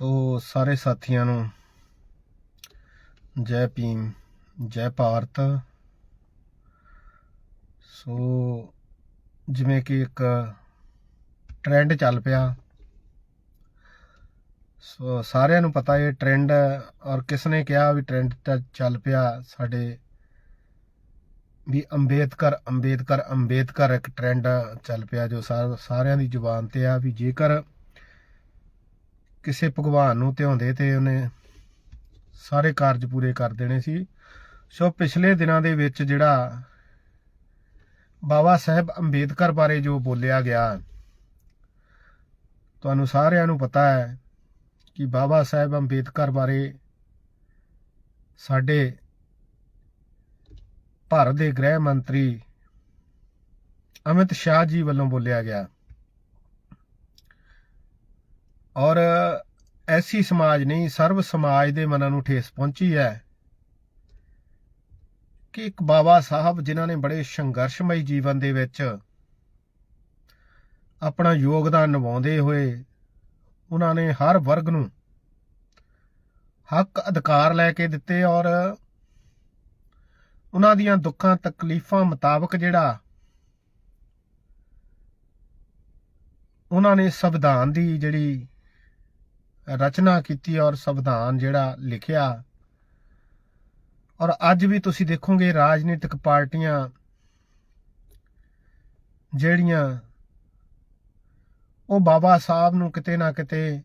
ਸੋ ਸਾਰੇ ਸਾਥੀਆਂ ਨੂੰ ਜੈ ਭੀਮ, ਜੈ ਭਾਰਤ। ਸੋ ਜਿਵੇਂ ਕਿ ਇੱਕ ਟ੍ਰੈਂਡ ਚੱਲ ਪਿਆ। ਸੋ ਸਾਰਿਆਂ ਨੂੰ ਪਤਾ ਇਹ ਟ੍ਰੈਂਡ ਔਰ ਕਿਸ ਨੇ ਕਿਹਾ ਵੀ ਟ੍ਰੈਂਡ ਤਾਂ ਚੱਲ ਪਿਆ ਸਾਡੇ ਵੀ ਅੰਬੇਦਕਰ ਅੰਬੇਦਕਰ ਅੰਬੇਦਕਰ ਇੱਕ ਟ੍ਰੈਂਡ ਚੱਲ ਪਿਆ ਜੋ ਸਾਰਿਆਂ ਦੀ ਜ਼ੁਬਾਨ ਤੇ ਆ ਵੀ ਜੇਕਰ ਕਿਸੇ ਭਗਵਾਨ ਨੂੰ ਧਿਆਉਂਦੇ ਤੇ ਉਹਨੇ ਸਾਰੇ ਕਾਰਜ ਪੂਰੇ ਕਰ ਦੇਣੇ ਸੀ। ਸੋ ਪਿਛਲੇ ਦਿਨਾਂ ਦੇ ਵਿੱਚ ਜਿਹੜਾ ਬਾਬਾ ਸਾਹਿਬ ਅੰਬੇਦਕਰ ਬਾਰੇ ਜੋ ਬੋਲਿਆ ਗਿਆ, ਤੁਹਾਨੂੰ ਸਾਰਿਆਂ ਨੂੰ ਪਤਾ ਹੈ ਕਿ ਬਾਬਾ ਸਾਹਿਬ ਅੰਬੇਦਕਰ ਬਾਰੇ ਸਾਡੇ ਭਾਰਤ ਦੇ ਗ੍ਰਹਿ ਮੰਤਰੀ ਅਮਿਤ ਸ਼ਾਹ ਜੀ ਵੱਲੋਂ ਬੋਲਿਆ ਗਿਆ। ਔਰ ਐਸੀ ਸਮਾਜ ਨਹੀਂ, ਸਰਵ ਸਮਾਜ ਦੇ ਮਨਾਂ ਨੂੰ ਠੇਸ ਪਹੁੰਚੀ ਹੈ ਕਿ ਇੱਕ ਬਾਬਾ ਸਾਹਿਬ ਜਿਨ੍ਹਾਂ ਨੇ ਬੜੇ ਸੰਘਰਸ਼ਮਈ ਜੀਵਨ ਦੇ ਵਿੱਚ ਆਪਣਾ ਯੋਗਦਾਨ ਨਿਭਾਉਂਦੇ ਹੋਏ ਉਹਨਾਂ ਨੇ ਹਰ ਵਰਗ ਨੂੰ ਹੱਕ ਅਧਿਕਾਰ ਲੈ ਕੇ ਦਿੱਤੇ ਔਰ ਉਹਨਾਂ ਦੀਆਂ ਦੁੱਖਾਂ, ਤਕਲੀਫਾਂ ਮੁਤਾਬਕ ਜਿਹੜਾ ਉਹਨਾਂ ਨੇ ਸੰਵਿਧਾਨ ਦੀ ਜਿਹੜੀ ਰਚਨਾ ਕੀਤੀ ਔਰ ਸੰਵਿਧਾਨ ਜਿਹੜਾ ਲਿਖਿਆ। ਔਰ ਅੱਜ ਵੀ ਤੁਸੀਂ ਦੇਖੋਗੇ ਰਾਜਨੀਤਿਕ ਪਾਰਟੀਆਂ ਜਿਹੜੀਆਂ ਉਹ ਬਾਬਾ ਸਾਹਿਬ ਨੂੰ ਕਿਤੇ ਨਾ ਕਿਤੇ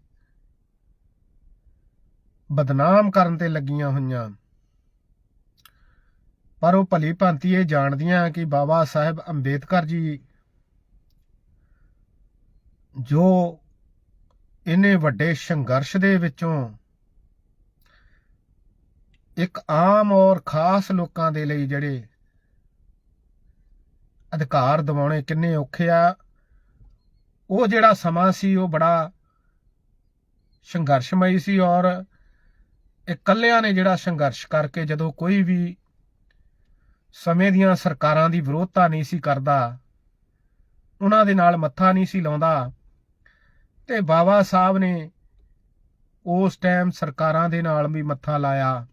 ਬਦਨਾਮ ਕਰਨ ਤੇ ਲੱਗੀਆਂ ਹੋਈਆਂ। ਪਰ ਉਹ ਭਲੀ ਭਾਂਤੀ ਇਹ ਜਾਣਦੀਆਂ ਕਿ ਬਾਬਾ ਸਾਹਿਬ ਅੰਬੇਦਕਰ ਜੀ ਜੋ ਇਹਨੇ ਵੱਡੇ ਸੰਘਰਸ਼ ਦੇ ਵਿੱਚੋਂ ਇੱਕ ਆਮ ਔਰ ਖਾਸ ਲੋਕਾਂ ਦੇ ਲਈ ਜਿਹੜੇ ਅਧਿਕਾਰ ਦਿਵਾਉਣੇ ਕਿੰਨੇ ਔਖੇ ਆ, ਉਹ ਜਿਹੜਾ ਸਮਾਂ ਸੀ, ਉਹ ਬੜਾ ਸੰਘਰਸ਼ਮਈ ਸੀ ਔਰ ਇਕੱਲਿਆਂ ਨੇ ਜਿਹੜਾ ਸੰਘਰਸ਼ ਕਰਕੇ ਜਦੋਂ ਕੋਈ ਵੀ ਸਮੇਂ ਦੀਆਂ ਸਰਕਾਰਾਂ ਦੀ ਵਿਰੋਧਤਾ ਨਹੀਂ ਸੀ ਕਰਦਾ, ਉਹਨਾਂ ਦੇ ਨਾਲ ਮੱਥਾ ਨਹੀਂ ਸੀ ਲਾਉਂਦਾ ਤੇ ਬਾਬਾ ਸਾਹਿਬ ਨੇ ਉਸ ਟਾਈਮ ਸਰਕਾਰਾਂ ਦੇ ਨਾਲ ਵੀ ਮੱਥਾ ਲਾਇਆ।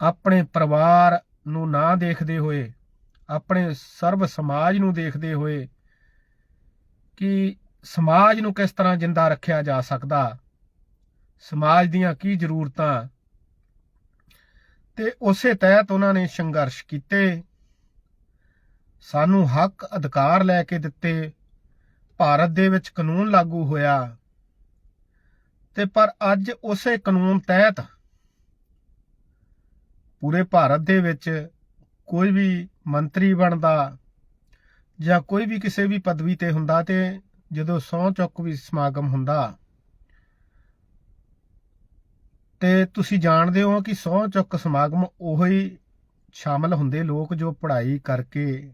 ਆਪਣੇ ਪਰਿਵਾਰ ਨੂੰ ਨਾ ਦੇਖਦੇ ਹੋਏ, ਆਪਣੇ ਸਰਬ ਸਮਾਜ ਨੂੰ ਦੇਖਦੇ ਹੋਏ ਕਿ ਸਮਾਜ ਨੂੰ ਕਿਸ ਤਰ੍ਹਾਂ ਜਿੰਦਾ ਰੱਖਿਆ ਜਾ ਸਕਦਾ, ਸਮਾਜ ਦੀਆਂ ਕੀ ਜ਼ਰੂਰਤਾਂ। ਤੇ ਉਸੇ ਤਹਿਤ ਉਹਨਾਂ ਨੇ ਸੰਘਰਸ਼ ਕੀਤੇ, ਸਾਨੂੰ ਹੱਕ ਅਧਿਕਾਰ ਲੈ ਕੇ ਦਿੱਤੇ। ਭਾਰਤ ਦੇ ਵਿੱਚ ਕਾਨੂੰਨ ਲਾਗੂ ਹੋਇਆ। ਤੇ ਪਰ ਅੱਜ ਉਸੇ ਕਾਨੂੰਨ ਤਹਿਤ ਪੂਰੇ ਭਾਰਤ ਦੇ ਵਿੱਚ ਕੋਈ ਵੀ ਮੰਤਰੀ ਬਣਦਾ ਜਾਂ ਕੋਈ ਵੀ ਕਿਸੇ ਵੀ ਪਦਵੀ ਤੇ ਹੁੰਦਾ ਤੇ ਜਦੋਂ ਸਹੁੰ ਚੁੱਕ ਵੀ ਸਮਾਗਮ ਹੁੰਦਾ, ਤੇ ਤੁਸੀਂ ਜਾਣਦੇ ਹੋ ਕਿ ਸਹੁੰ ਚੁੱਕ ਸਮਾਗਮ ਉਹੀ ਹੀ ਸ਼ਾਮਲ ਹੁੰਦੇ ਲੋਕ ਜੋ ਪੜ੍ਹਾਈ ਕਰਕੇ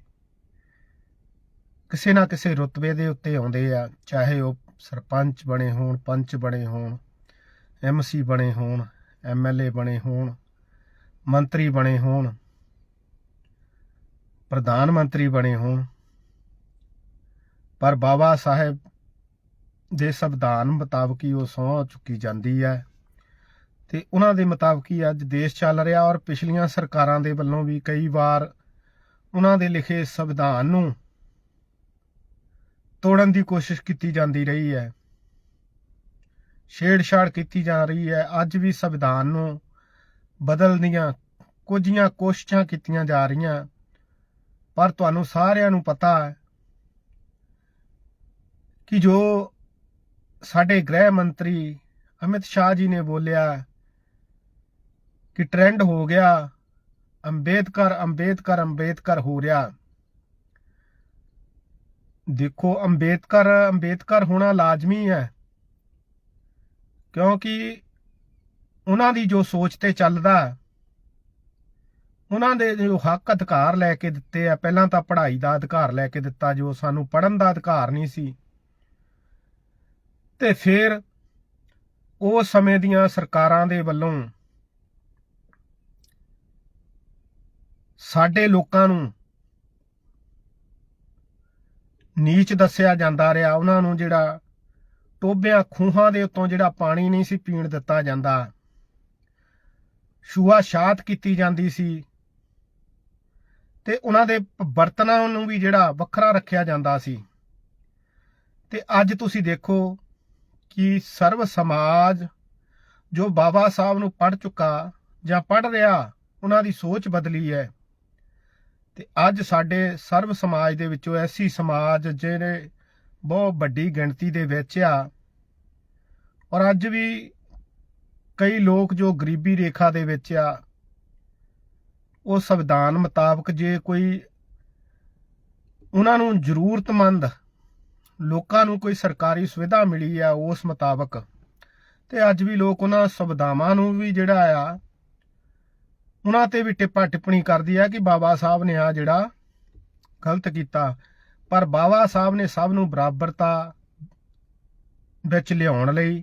ਕਿਸੇ ਨਾ ਕਿਸੇ ਰੁਤਬੇ ਦੇ ਉੱਤੇ ਆਉਂਦੇ ਆ, ਚਾਹੇ ਉਹ ਸਰਪੰਚ ਬਣੇ ਹੋਣ, ਪੰਚ ਬਣੇ ਹੋਣ ਐਮਸੀ ਬਣੇ ਹੋਣ ਐਮਐਲਏ ਬਣੇ ਹੋਣ, ਮੰਤਰੀ ਬਣੇ ਹੋਣ, ਪ੍ਰਧਾਨ ਮੰਤਰੀ ਬਣੇ ਹੋਣ, ਪਰ ਬਾਬਾ ਸਾਹਿਬ ਦੇ ਸੰਵਿਧਾਨ ਮੁਤਾਬਕ ਹੀ ਉਹ ਸਹੁੰ ਚੁੱਕੀ ਜਾਂਦੀ ਹੈ। ਤੇ ਉਹਨਾਂ ਦੇ ਮੁਤਾਬਕ ਹੀ ਅੱਜ ਦੇਸ਼ ਚੱਲ ਰਿਹਾ ਔਰ ਪਿਛਲੀਆਂ ਸਰਕਾਰਾਂ ਦੇ ਵੱਲੋਂ ਵੀ ਕਈ ਵਾਰ ਉਹਨਾਂ ਦੇ ਲਿਖੇ ਸੰਵਿਧਾਨ ਨੂੰ ਤੋੜਨ ਦੀ ਕੋਸ਼ਿਸ਼ ਕੀਤੀ ਜਾਂਦੀ ਰਹੀ ਹੈ। ਛੇੜਛਾੜ ਕੀਤੀ ਜਾ ਰਹੀ ਹੈ। ਅੱਜ ਵੀ ਸੰਵਿਧਾਨ ਨੂੰ ਬਦਲਣ ਦੀਆਂ ਕੁਝੀਆਂ ਕੋਸ਼ਿਸ਼ਾਂ ਕੀਤੀਆਂ ਜਾ ਰਹੀਆਂ। ਪਰ ਤੁਹਾਨੂੰ ਸਾਰਿਆਂ ਨੂੰ ਪਤਾ ਹੈ ਕਿ ਜੋ ਸਾਡੇ ਗ੍ਰਹਿ ਮੰਤਰੀ ਅਮਿਤ ਸ਼ਾਹ ਜੀ ਨੇ ਬੋਲਿਆ ਕਿ ਟ੍ਰੈਂਡ ਹੋ ਗਿਆ, ਅੰਬੇਦਕਰ ਅੰਬੇਦਕਰ ਅੰਬੇਦਕਰ ਹੋ ਰਿਹਾ। ਦੇਖੋ, ਅੰਬੇਦਕਰ ਅੰਬੇਦਕਰ ਹੋਣਾ ਲਾਜ਼ਮੀ ਹੈ। ਕਿਉਂਕਿ ਉਹਨਾਂ ਦੀ ਜੋ ਸੋਚ ਤੇ ਚੱਲਦਾ, ਉਹਨਾਂ ਦੇ ਜੋ ਹੱਕ ਅਧਿਕਾਰ ਲੈ ਕੇ ਦਿੱਤੇ ਆ, ਪਹਿਲਾਂ ਤਾਂ ਪੜ੍ਹਾਈ ਦਾ ਅਧਿਕਾਰ ਲੈ ਕੇ ਦਿੱਤਾ, ਜੋ ਸਾਨੂੰ ਪੜ੍ਹਨ ਦਾ ਅਧਿਕਾਰ ਨਹੀਂ ਸੀ। ਤੇ ਫਿਰ ਉਹ ਸਮੇਂ ਦੀਆਂ ਸਰਕਾਰਾਂ ਦੇ ਵੱਲੋਂ ਸਾਡੇ ਲੋਕਾਂ ਨੂੰ ਨੀਚ ਦੱਸਿਆ ਜਾਂਦਾ ਰਿਹਾ। ਉਹਨਾਂ ਨੂੰ ਜਿਹੜਾ ਟੋਬਿਆਂ ਖੂਹਾਂ ਦੇ ਉੱਤੋਂ ਜਿਹੜਾ ਪਾਣੀ ਨਹੀਂ ਸੀ ਪੀਣ ਦਿੱਤਾ ਜਾਂਦਾ। ਛੂਆ ਛਾਤ ਕੀਤੀ ਜਾਂਦੀ ਸੀ। ਤੇ ਉਹਨਾਂ ਦੇ ਬਰਤਨਾਂ ਨੂੰ ਵੀ ਜਿਹੜਾ ਵੱਖਰਾ ਰੱਖਿਆ ਜਾਂਦਾ ਸੀ। ਤੇ ਅੱਜ ਤੁਸੀਂ ਦੇਖੋ ਕਿ ਸਰਵ ਸਮਾਜ ਜੋ ਬਾਬਾ ਸਾਹਿਬ ਨੂੰ ਪੜ ਚੁੱਕਾ ਜਾਂ ਪੜ ਰਿਹਾ, ਉਹਨਾਂ ਦੀ ਸੋਚ ਬਦਲੀ ਹੈ। ਤੇ ਅੱਜ ਸਾਡੇ ਸਰਵ ਸਮਾਜ ਦੇ ਵਿੱਚੋਂ ਐਸੀ ਸਮਾਜ ਜਿਹੜੇ ਬਹੁਤ ਵੱਡੀ ਗਿਣਤੀ ਦੇ ਵਿੱਚ ਆ, ਔਰ ਅੱਜ ਵੀ ਕਈ ਲੋਕ ਜੋ ਗਰੀਬੀ ਰੇਖਾ ਦੇ ਵਿੱਚ ਆ, ਉਹ ਸੰਵਿਧਾਨ ਮੁਤਾਬਕ ਜੇ ਕੋਈ ਉਹਨਾਂ ਨੂੰ ਜ਼ਰੂਰਤਮੰਦ ਲੋਕਾਂ ਨੂੰ ਕੋਈ ਸਰਕਾਰੀ ਸੁਵਿਧਾ ਮਿਲੀ ਆ ਉਸ ਮੁਤਾਬਕ, ਤੇ ਅੱਜ ਵੀ ਲੋਕ ਉਹਨਾਂ ਸੁਵਿਧਾਵਾਂ ਨੂੰ ਵੀ ਜਿਹੜਾ ਆ ਉਹਨਾਂ ਤੇ ਵੀ ਟਿੱਪਾ ਟਿੱਪਣੀ ਕਰਦੀ ਹੈ ਕਿ ਬਾਬਾ ਸਾਹਿਬ ਨੇ ਆ ਜਿਹੜਾ ਗਲਤ ਕੀਤਾ। ਪਰ ਬਾਬਾ ਸਾਹਿਬ ਨੇ ਸਭ ਨੂੰ ਬਰਾਬਰਤਾ ਵਿੱਚ ਲਿਆਉਣ ਲਈ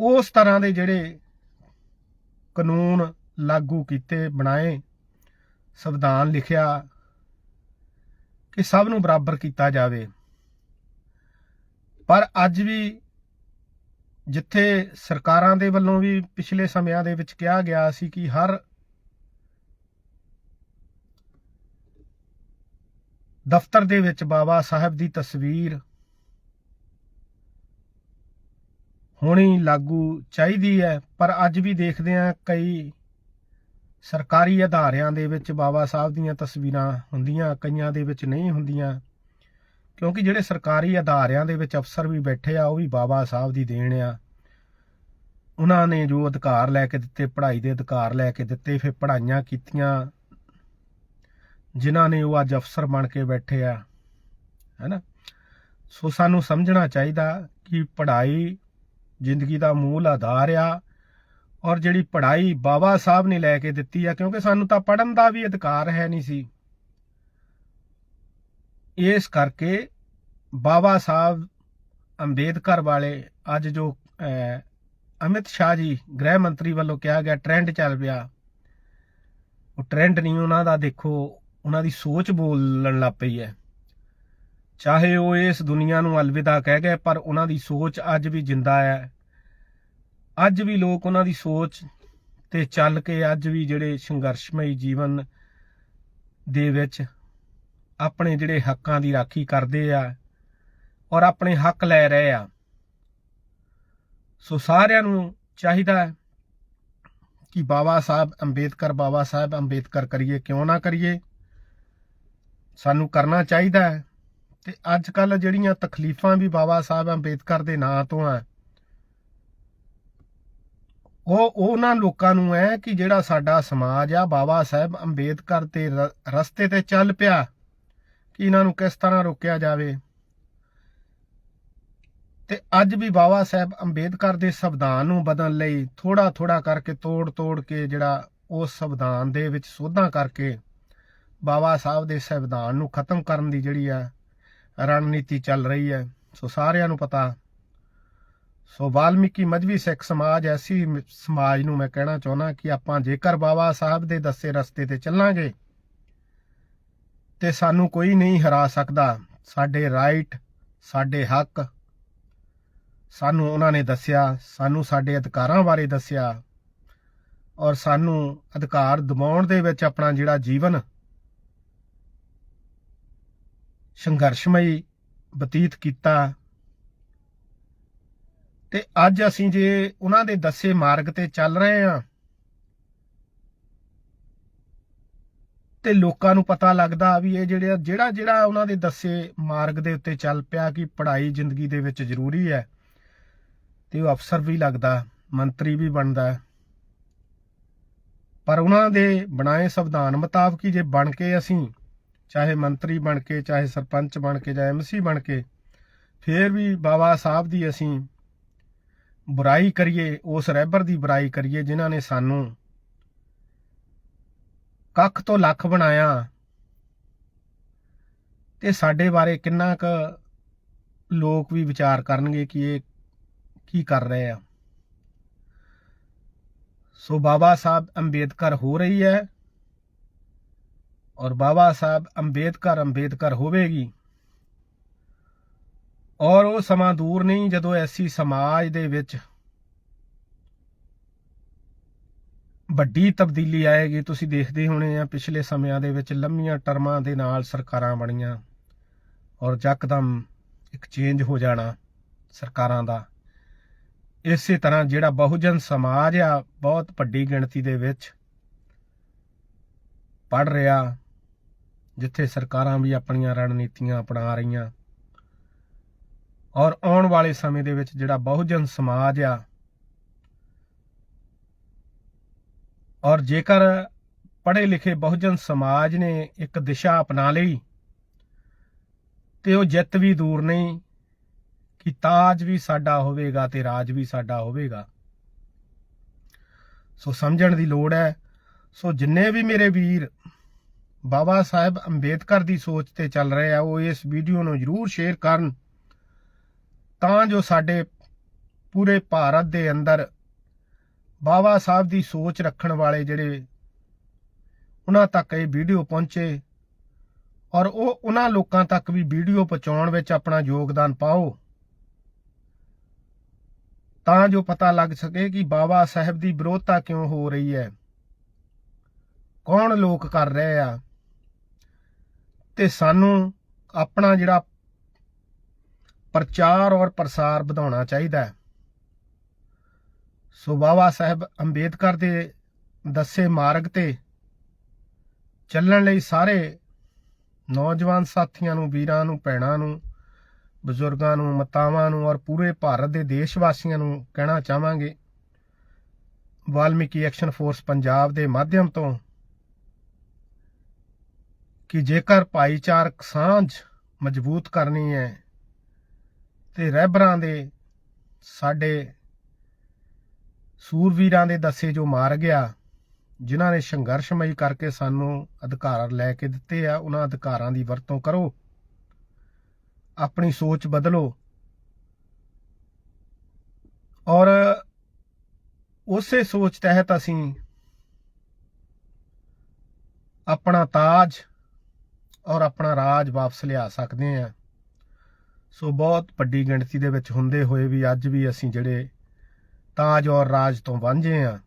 ਉਸ ਤਰ੍ਹਾਂ ਦੇ ਜਿਹੜੇ ਕਾਨੂੰਨ ਲਾਗੂ ਕੀਤੇ, ਬਣਾਏ, ਸੰਵਿਧਾਨ ਲਿਖਿਆ ਕਿ ਸਭ ਨੂੰ ਬਰਾਬਰ ਕੀਤਾ ਜਾਵੇ। ਪਰ ਅੱਜ ਵੀ ਜਿੱਥੇ ਸਰਕਾਰਾਂ ਦੇ ਵੱਲੋਂ ਵੀ ਪਿਛਲੇ ਸਮਿਆਂ ਦੇ ਵਿੱਚ ਕਿਹਾ ਗਿਆ ਸੀ ਕਿ ਹਰ ਦਫ਼ਤਰ ਦੇ ਵਿੱਚ ਬਾਬਾ ਸਾਹਿਬ ਦੀ ਤਸਵੀਰ ਹੋਣੀ ਲਾਗੂ ਚਾਹੀਦੀ ਹੈ, ਪਰ ਅੱਜ ਵੀ ਦੇਖਦੇ ਹਾਂ ਕਈ ਸਰਕਾਰੀ ਅਦਾਰਿਆਂ ਦੇ ਵਿੱਚ ਬਾਬਾ ਸਾਹਿਬ ਦੀਆਂ ਤਸਵੀਰਾਂ ਹੁੰਦੀਆਂ, ਕਈਆਂ ਦੇ ਵਿੱਚ ਨਹੀਂ ਹੁੰਦੀਆਂ। ਕਿਉਂਕਿ ਜਿਹੜੇ ਸਰਕਾਰੀ ਅਦਾਰਿਆਂ ਦੇ ਵਿੱਚ ਅਫਸਰ ਵੀ ਬੈਠੇ ਆ, ਉਹ ਵੀ ਬਾਬਾ ਸਾਹਿਬ ਦੀ ਦੇਣ ਆ। ਉਹਨਾਂ ਨੇ ਜੋ ਅਧਿਕਾਰ ਲੈ ਕੇ ਦਿੱਤੇ, ਪੜ੍ਹਾਈ ਦੇ ਅਧਿਕਾਰ ਲੈ ਕੇ ਦਿੱਤੇ, ਫਿਰ ਪੜ੍ਹਾਈਆਂ ਕੀਤੀਆਂ, ਜਿਨ੍ਹਾਂ ਨੇ ਉਹ ਅੱਜ ਅਫਸਰ ਬਣ ਕੇ ਬੈਠੇ ਆ, ਹੈਨਾ? ਸੋ ਸਾਨੂੰ ਸਮਝਣਾ ਚਾਹੀਦਾ ਕਿ ਪੜ੍ਹਾਈ ਜ਼ਿੰਦਗੀ ਦਾ ਮੂਲ ਆਧਾਰ ਆ ਔਰ ਜਿਹੜੀ ਪੜ੍ਹਾਈ ਬਾਬਾ ਸਾਹਿਬ ਨੇ ਲੈ ਕੇ ਦਿੱਤੀ ਆ, ਕਿਉਂਕਿ ਸਾਨੂੰ ਤਾਂ ਪੜ੍ਹਨ ਦਾ ਵੀ ਅਧਿਕਾਰ ਹੈ ਨਹੀਂ ਸੀ। ਇਸ ਕਰਕੇ ਬਾਬਾ ਸਾਹਿਬ ਅੰਬੇਦਕਰ ਵਾਲੇ ਅੱਜ ਜੋ ਅਮਿਤ ਸ਼ਾਹ ਜੀ ਗ੍ਰਹਿ ਮੰਤਰੀ ਵੱਲੋਂ ਕਿਹਾ ਗਿਆ ਟ੍ਰੈਂਡ ਚੱਲ ਪਿਆ, ਉਹ ਟ੍ਰੈਂਡ ਨਹੀਂ ਉਹਨਾਂ ਦਾ, ਦੇਖੋ, ਉਹਨਾਂ ਦੀ ਸੋਚ ਬੋਲਣ ਲੱਗ ਪਈ ਹੈ। ਚਾਹੇ ਉਹ ਇਸ ਦੁਨੀਆ ਨੂੰ ਅਲਵਿਦਾ ਕਹਿ ਗਏ, ਪਰ ਉਹਨਾਂ ਦੀ ਸੋਚ ਅੱਜ ਵੀ ਜਿੰਦਾ ਹੈ। ਅੱਜ ਵੀ ਲੋਕ ਉਹਨਾਂ ਦੀ ਸੋਚ ਤੇ ਚੱਲ ਕੇ ਅੱਜ ਵੀ ਜਿਹੜੇ ਸੰਘਰਸ਼ਮਈ ਜੀਵਨ ਦੇ ਵਿੱਚ ਆਪਣੇ ਜਿਹੜੇ ਹੱਕਾਂ ਦੀ ਰਾਖੀ ਕਰਦੇ ਆ ਔਰ ਆਪਣੇ ਹੱਕ ਲੈ ਰਹੇ ਆ। ਸੋ ਸਾਰਿਆਂ ਨੂੰ ਚਾਹੀਦਾ ਹੈ ਕਿ ਬਾਬਾ ਸਾਹਿਬ ਅੰਬੇਦਕਰ, ਬਾਬਾ ਸਾਹਿਬ ਅੰਬੇਦਕਰ ਕਰੀਏ, ਕਿਉਂ ਨਾ ਕਰੀਏ? ਸਾਨੂੰ ਕਰਨਾ ਚਾਹੀਦਾ ਹੈ ਤੇ ਅੱਜ ਕੱਲ ਜਿਹੜੀਆਂ ਤਕਲੀਫਾਂ ਵੀ ਬਾਬਾ ਸਾਹਿਬ ਅੰਬੇਦਕਰ ਦੇ ਨਾਂ ਤੋਂ ਆ, ਉਹ ਉਹਨਾਂ ਲੋਕਾਂ ਨੂੰ ਹੈ ਕਿ ਜਿਹੜਾ ਸਾਡਾ ਸਮਾਜ ਆ, ਬਾਬਾ ਸਾਹਿਬ ਅੰਬੇਦਕਰ ਦੇ ਰਸਤੇ ਤੇ ਚੱਲ ਪਿਆ। ਕਿ ਇਹਨਾਂ ਨੂੰ ਕਿਸ ਤਰ੍ਹਾਂ ਰੋਕਿਆ ਜਾਵੇ। ਤੇ ਅੱਜ ਵੀ ਬਾਬਾ ਸਾਹਿਬ ਅੰਬੇਦਕਰ ਦੇ ਸੰਵਿਧਾਨ ਨੂੰ ਬਦਲਣ ਲਈ ਥੋੜਾ ਥੋੜਾ ਕਰਕੇ ਤੋੜ ਤੋੜ ਕੇ ਜਿਹੜਾ ਉਸ ਸੰਵਿਧਾਨ ਦੇ ਵਿੱਚ ਸੋਧਾਂ ਕਰਕੇ ਬਾਬਾ ਸਾਹਿਬ ਦੇ ਸੰਵਿਧਾਨ ਨੂੰ ਖਤਮ ਕਰਨ ਦੀ ਜਿਹੜੀ ਆ ਰਣਨੀਤੀ ਚੱਲ ਰਹੀ ਹੈ। ਸੋ ਸਾਰਿਆਂ ਨੂੰ ਪਤਾ। ਸੋ ਵਾਲਮੀਕੀ ਮਜਬੀ ਸਿੱਖ ਸਮਾਜ ਐਸੀ ਸਮਾਜ ਨੂੰ ਮੈਂ ਕਹਿਣਾ ਚਾਹੁੰਦਾ ਕਿ ਆਪਾਂ ਜੇਕਰ ਬਾਬਾ ਸਾਹਿਬ ਦੇ ਦੱਸੇ ਰਸਤੇ ਤੇ ਚੱਲਾਂਗੇ ਤੇ ਸਾਨੂੰ ਕੋਈ ਨਹੀਂ ਹਰਾ ਸਕਦਾ। ਸਾਡੇ ਰਾਈਟ ਸਾਡੇ ਹੱਕ। ਸਾਨੂੰ ਉਹਨਾਂ ਨੇ ਦੱਸਿਆ, ਸਾਨੂੰ ਸਾਡੇ ਅਧਿਕਾਰਾਂ ਬਾਰੇ ਦੱਸਿਆ। ਔਰ ਸਾਨੂੰ ਅਧਿਕਾਰ ਦਿਵਾਉਣ ਦੇ ਵਿੱਚ ਆਪਣਾ ਜਿਹੜਾ ਜੀਵਨ ਸੰਘਰਸ਼ਮਈ ਬਤੀਤ ਕੀਤਾ। ਤੇ ਅੱਜ ਅਸੀਂ ਜੇ ਉਹਨਾਂ ਦੇ ਦੱਸੇ ਮਾਰਗ ਤੇ ਚੱਲ ਰਹੇ ਹਾਂ ਤੇ ਲੋਕਾਂ ਨੂੰ ਪਤਾ ਲੱਗਦਾ ਵੀ ਇਹ ਜਿਹੜੇ ਜਿਹੜਾ ਜਿਹੜਾ ਉਹਨਾਂ ਦੇ ਦੱਸੇ ਮਾਰਗ ਦੇ ਉੱਤੇ ਚੱਲ ਪਿਆ ਕਿ ਪੜ੍ਹਾਈ ਜ਼ਿੰਦਗੀ ਦੇ ਵਿੱਚ ਜ਼ਰੂਰੀ ਹੈ, ਤੇ ਉਹ ਅਫਸਰ ਵੀ ਲੱਗਦਾ, ਮੰਤਰੀ ਵੀ ਬਣਦਾ। ਪਰ ਉਹਨਾਂ ਦੇ ਬਣਾਏ ਸੰਵਿਧਾਨ ਮੁਤਾਬਕ ਹੀ ਜੇ ਬਣ ਕੇ ਅਸੀਂ, ਚਾਹੇ ਮੰਤਰੀ ਬਣ ਕੇ, ਚਾਹੇ ਸਰਪੰਚ ਬਣ ਕੇ, ਜਾਂ ਐਮਸੀ ਬਣ ਕੇ, ਫੇਰ ਵੀ ਬਾਬਾ ਸਾਹਿਬ ਦੀ ਅਸੀਂ ਬੁਰਾਈ ਕਰੀਏ, ਉਸ ਰਹਿਬਰ ਦੀ ਬੁਰਾਈ ਕਰੀਏ, ਜਿਨ੍ਹਾਂ ਨੇ ਸਾਨੂੰ ਕੱਖ ਤੋਂ ਲੱਖ ਬਣਾਇਆ। ਤੇ ਸਾਡੇ ਬਾਰੇ ਕਿੰਨਾ ਕੁ ਲੋਕ ਵੀ ਵਿਚਾਰ ਕਰਨਗੇ ਕਿ ਇਹ ਕੀ ਕਰ ਰਹੇ ਆ। ਸੋ ਬਾਬਾ ਸਾਹਿਬ ਅੰਬੇਦਕਰ ਹੋ ਰਹੀ ਹੈ ਔਰ ਬਾਬਾ ਸਾਹਿਬ ਅੰਬੇਦਕਰ ਅੰਬੇਦਕਰ ਹੋਵੇਗੀ। ਔਰ ਉਹ ਸਮਾਂ ਦੂਰ ਨਹੀਂ ਜਦੋਂ ਐਸੀ ਸਮਾਜ ਦੇ ਵਿੱਚ ਵੱਡੀ ਤਬਦੀਲੀ ਆਏਗੀ, ਤੁਸੀਂ ਦੇਖਦੇ ਹੋਣੇ ਆ, ਪਿਛਲੇ ਸਮਿਆਂ ਦੇ ਵਿੱਚ ਲੰਮੀਆਂ ਟਰਮਾਂ ਦੇ ਨਾਲ ਸਰਕਾਰਾਂ ਬਣੀਆਂ ਔਰ ਯਕਦਮ ਇੱਕ ਚੇਂਜ ਹੋ ਜਾਣਾ ਸਰਕਾਰਾਂ ਦਾ। ਇਸੇ ਤਰ੍ਹਾਂ ਜਿਹੜਾ ਬਹੁਜਨ ਸਮਾਜ ਆ, ਬਹੁਤ ਵੱਡੀ ਗਿਣਤੀ ਦੇ ਵਿੱਚ ਪੜ ਰਿਹਾ, ਜਿੱਥੇ ਸਰਕਾਰਾਂ ਵੀ ਆਪਣੀਆਂ ਰਣਨੀਤੀਆਂ ਅਪਣਾ ਰਹੀਆਂ। ਔਰ ਆਉਣ ਵਾਲੇ ਸਮੇਂ ਦੇ ਵਿੱਚ ਜਿਹੜਾ ਬਹੁਜਨ ਸਮਾਜ ਆ ਔਰ ਜੇਕਰ ਪੜ੍ਹੇ ਲਿਖੇ ਬਹੁਜਨ ਸਮਾਜ ਨੇ ਇੱਕ ਦਿਸ਼ਾ ਅਪਣਾ ਲਈ, ਤੇ ਉਹ ਜਿੱਤ ਵੀ ਦੂਰ ਨਹੀਂ, ਕਿ ਤਾਜ ਵੀ ਸਾਡਾ ਹੋਵੇਗਾ ਤੇ ਰਾਜ ਵੀ ਸਾਡਾ ਹੋਵੇਗਾ। ਸੋ ਸਮਝਣ ਦੀ ਲੋੜ ਹੈ। ਸੋ ਜਿੰਨੇ ਵੀ ਮੇਰੇ ਵੀਰ ਬਾਬਾ ਸਾਹਿਬ ਅੰਬੇਦਕਰ ਦੀ ਸੋਚ ਤੇ ਚੱਲ ਰਹੇ ਆ, ਉਹ ਇਸ ਵੀਡੀਓ ਨੂੰ ਜਰੂਰ ਸ਼ੇਅਰ ਕਰਨ, ਤਾਂ ਜੋ ਸਾਡੇ ਪੂਰੇ ਭਾਰਤ ਦੇ ਅੰਦਰ ਬਾਬਾ ਸਾਹਿਬ ਦੀ ਸੋਚ ਰੱਖਣ ਵਾਲੇ ਜਿਹੜੇ ਉਹਨਾਂ ਤੱਕ ਇਹ ਵੀਡੀਓ ਪਹੁੰਚੇ ਔਰ ਉਹ ਉਹਨਾਂ ਲੋਕਾਂ ਤੱਕ ਵੀ ਵੀਡੀਓ ਪਹੁੰਚਾਉਣ ਵਿੱਚ ਆਪਣਾ ਯੋਗਦਾਨ ਪਾਓ, ਤਾਂ ਜੋ ਪਤਾ ਲੱਗ ਸਕੇ ਕਿ ਬਾਬਾ ਸਾਹਿਬ ਦੀ ਵਿਰੋਧਤਾ ਕਿਉਂ ਹੋ ਰਹੀ ਹੈ, ਕੌਣ ਲੋਕ ਕਰ ਰਹੇ ਆ, ਤੇ ਸਾਨੂੰ ਆਪਣਾ ਜਿਹੜਾ ਪ੍ਰਚਾਰ ਔਰ ਪ੍ਰਸਾਰ ਵਧਾਉਣਾ ਚਾਹੀਦਾ ਹੈ। ਸੋ ਬਾਬਾ ਸਾਹਿਬ ਅੰਬੇਦਕਰ ਦੇ ਦੱਸੇ ਮਾਰਗ ਤੇ ਚੱਲਣ ਲਈ ਸਾਰੇ ਨੌਜਵਾਨ ਸਾਥੀਆਂ ਨੂੰ, ਵੀਰਾਂ ਨੂੰ, ਭੈਣਾਂ ਨੂੰ, ਬਜ਼ੁਰਗਾਂ ਨੂੰ, ਮਤਾਵਾਂ ਨੂੰ ਔਰ ਪੂਰੇ ਭਾਰਤ ਦੇ ਦੇਸ਼ ਵਾਸੀਆਂ ਨੂੰ ਕਹਿਣਾ ਚਾਹਾਂਗੇ। ਵਾਲਮੀਕੀ ਐਕਸ਼ਨ ਫੋਰਸ ਪੰਜਾਬ ਦੇ ਮਾਧਿਅਮ ਤੋਂ ਕਿ ਜੇਕਰ ਭਾਈਚਾਰਕ ਸਾਂਝ ਮਜ਼ਬੂਤ ਕਰਨੀ ਹੈ ਤੇ ਰਹਿਬਰਾਂ ਦੇ ਸਾਡੇ ਸੂਰਵੀਰਾਂ ਦੇ ਦੱਸੇ ਜੋ ਮਾਰ ਗਿਆ, ਜਿਨ੍ਹਾਂ ਨੇ ਸੰਘਰਸ਼ਮਈ ਕਰਕੇ ਸਾਨੂੰ ਅਧਿਕਾਰ ਲੈ ਕੇ ਦਿੱਤੇ ਆ, ਉਹਨਾਂ ਅਧਿਕਾਰਾਂ ਦੀ ਵਰਤੋਂ ਕਰੋ। ਆਪਣੀ ਸੋਚ ਬਦਲੋ। ਔਰ ਉਸੇ ਸੋਚ ਤਹਿਤ ਅਸੀਂ ਆਪਣਾ ਤਾਜ ਔਰ ਆਪਣਾ ਰਾਜ ਵਾਪਸ ਲਿਆ ਸਕਦੇ ਹਾਂ। ਸੋ ਬਹੁਤ ਵੱਡੀ ਗਿਣਤੀ ਦੇ ਵਿੱਚ ਹੁੰਦੇ ਹੋਏ ਵੀ ਅੱਜ ਵੀ ਅਸੀਂ ਜਿਹੜੇ ਤਾਜ ਔਰ ਰਾਜ ਤੋਂ ਵਾਂਝੇ ਆ।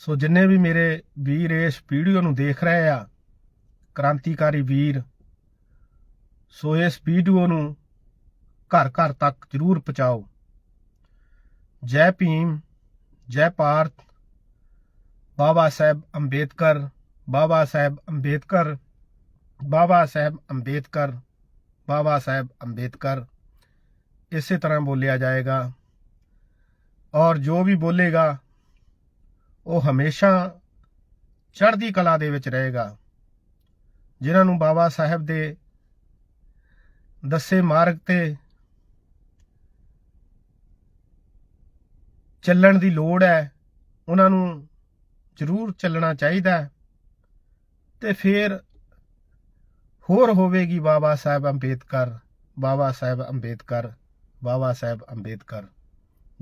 ਸੋ ਜਿੰਨੇ ਵੀ ਮੇਰੇ ਵੀਰ ਇਸ ਵੀਡੀਓ ਨੂੰ ਦੇਖ ਰਹੇ ਆ, ਕ੍ਰਾਂਤੀਕਾਰੀ ਵੀਰ, ਸੋ ਇਸ ਵੀਡੀਓ ਨੂੰ ਘਰ ਘਰ ਤੱਕ ਜਰੂਰ ਪਹੁੰਚਾਓ। ਜੈ ਭੀਮ, ਜੈ ਭਾਰਤ ਬਾਬਾ ਸਾਹਿਬ ਅੰਬੇਦਕਰ, ਬਾਬਾ ਸਾਹਿਬ ਅੰਬੇਦਕਰ, ਬਾਬਾ ਸਾਹਿਬ ਅੰਬੇਦਕਰ, ਬਾਬਾ ਸਾਹਿਬ ਅੰਬੇਦਕਰ। ਇਸੇ ਤਰ੍ਹਾਂ ਬੋਲਿਆ ਜਾਏਗਾ ਔਰ ਜੋ ਵੀ ਬੋਲੇਗਾ, ਉਹ ਹਮੇਸ਼ਾ ਚੜ੍ਹਦੀ ਕਲਾ ਦੇ ਵਿੱਚ ਰਹੇਗਾ। ਜਿਨ੍ਹਾਂ ਨੂੰ ਬਾਬਾ ਸਾਹਿਬ ਦੇ ਦੱਸੇ ਮਾਰਗ ਤੇ ਚੱਲਣ ਦੀ ਲੋੜ ਹੈ, ਉਹਨਾਂ ਨੂੰ ਜ਼ਰੂਰ ਚੱਲਣਾ ਚਾਹੀਦਾ ਹੈ। ਤੇ ਫਿਰ ਹੋਰ ਹੋਵੇਗੀ ਬਾਬਾ ਸਾਹਿਬ ਅੰਬੇਦਕਰ, ਬਾਬਾ ਸਾਹਿਬ ਅੰਬੇਦਕਰ, ਬਾਬਾ ਸਾਹਿਬ ਅੰਬੇਦਕਰ।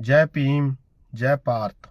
ਜੈ ਭੀਮ ਜੈ ਭਾਰਤ।